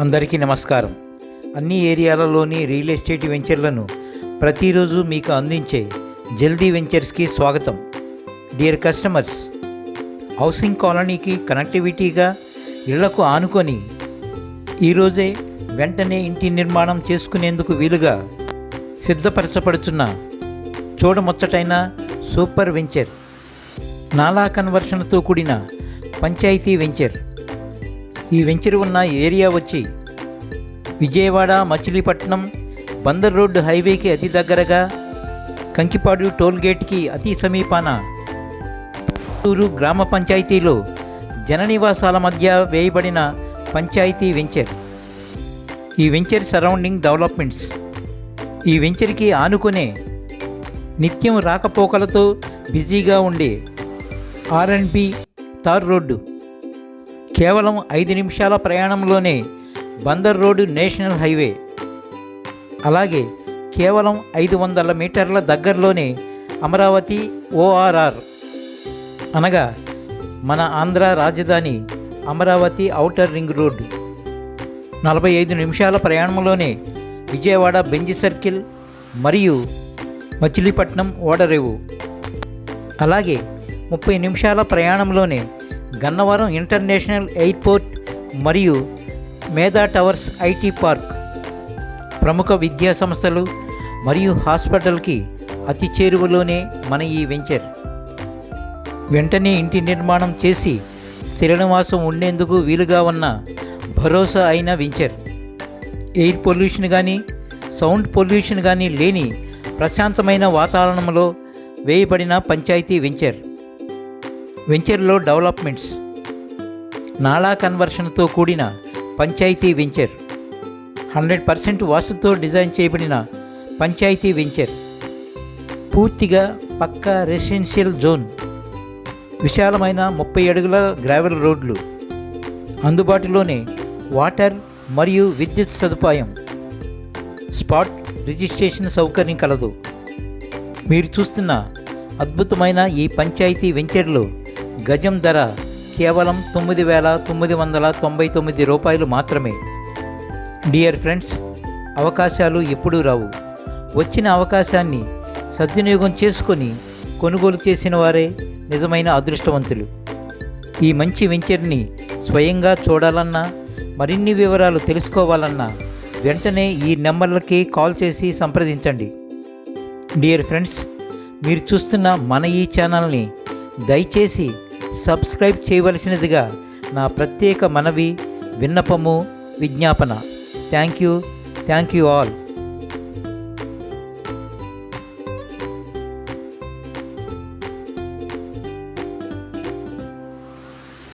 అందరికీ నమస్కారం. అన్ని ఏరియాలలోని రియల్ ఎస్టేట్ వెంచర్లను ప్రతిరోజు మీకు అందించే జల్దీ వెంచర్స్కి స్వాగతం. డియర్ కస్టమర్స్ హౌసింగ్ కాలనీకి కనెక్టివిటీగా ఇళ్ళకు ఆనుకొని ఈరోజే వెంటనే ఇంటి నిర్మాణం చేసుకునేందుకు వీలుగా సిద్ధపరచబడుచున్న చూడముచ్చటైన సూపర్ వెంచర్ నాలా కన్వర్షన్తో కూడిన పంచాయతీ వెంచర్ ఈ వెంచర్ ఉన్న ఏరియా వచ్చి విజయవాడ మచిలీపట్నం బందర్ రోడ్డు హైవేకి అతి దగ్గరగా కంకిపాడు టోల్గేట్కి అతి సమీపాన పుత్తూరు గ్రామ పంచాయతీలో జననివాసాల మధ్య వేయబడిన పంచాయతీ వెంచర్. ఈ వెంచర్ సరౌండింగ్ డెవలప్మెంట్స్. ఈ వెంచర్కి ఆనుకునే నిత్యం రాకపోకలతో బిజీగా ఉండే R and B tar road. కేవలం ఐదు నిమిషాల ప్రయాణంలోనే బందర్ రోడ్డు నేషనల్ హైవే. అలాగే కేవలం ఐదు వందల మీటర్ల దగ్గరలోనే అమరావతి ఓఆర్ఆర్ అనగా మన ఆంధ్ర రాజధాని అమరావతి ఔటర్ రింగ్ రోడ్ నలభై ఐదు నిమిషాల ప్రయాణంలోనే విజయవాడ బెంజ్ సర్కిల్ మరియు మచిలీపట్నం ఓడరేవు. అలాగే ముప్పై నిమిషాల ప్రయాణంలోనే గన్నవరం ఇంటర్నేషనల్ ఎయిర్పోర్ట్ మరియు మేధా టవర్స్ ఐటీ పార్క్ ప్రముఖ విద్యా సంస్థలు మరియు హాస్పిటల్కి అతి చేరువలోనే మన ఈ వెంచర్. వెంటనే ఇంటి నిర్మాణం చేసి స్థిర నివాసం ఉండేందుకు వీలుగా ఉన్న భరోసా అయిన వెంచర్. ఎయిర్ పొల్యూషన్ కానీ సౌండ్ పొల్యూషన్ కానీ లేని ప్రశాంతమైన వాతావరణంలో వేయబడిన పంచాయతీ వెంచర్. వెంచర్లో డెవలప్మెంట్స్. నాలా కన్వర్షన్తో కూడిన పంచాయతీ వెంచర్. హండ్రెడ్ పర్సెంట్ వాస్తుతో డిజైన్ చేయబడిన పంచాయతీ వెంచర్. పూర్తిగా పక్కా రెసిడెన్షియల్ జోన్. విశాలమైన ముప్పై అడుగుల గ్రావెల్ రోడ్లు. అందుబాటులోనే వాటర్ మరియు విద్యుత్ సదుపాయం. స్పాట్ రిజిస్ట్రేషన్ సౌకర్యం కలదు. మీరు చూస్తున్న అద్భుతమైన ఈ పంచాయతీ వెంచర్లో గజం ధర కేవలం తొమ్మిది వేల తొమ్మిది వందల తొంభై తొమ్మిది రూపాయలు మాత్రమే. డియర్ ఫ్రెండ్స్ అవకాశాలు ఎప్పుడూ రావు. వచ్చిన అవకాశాన్ని సద్వినియోగం చేసుకొని కొనుగోలు చేసిన వారే నిజమైన అదృష్టవంతులు. ఈ మంచి వెంచర్ని స్వయంగా చూడాలన్నా మరిన్ని వివరాలు తెలుసుకోవాలన్నా వెంటనే ఈ నెంబర్లకి కాల్ చేసి సంప్రదించండి. డియర్ ఫ్రెండ్స్ మీరు చూస్తున్న మన ఈ ఛానల్ని దయచేసి సబ్స్క్రైబ్ చేయవలసినదిగా నా ప్రత్యేక మనవి విన్నపము విజ్ఞాపన. Thank you. Thank you all.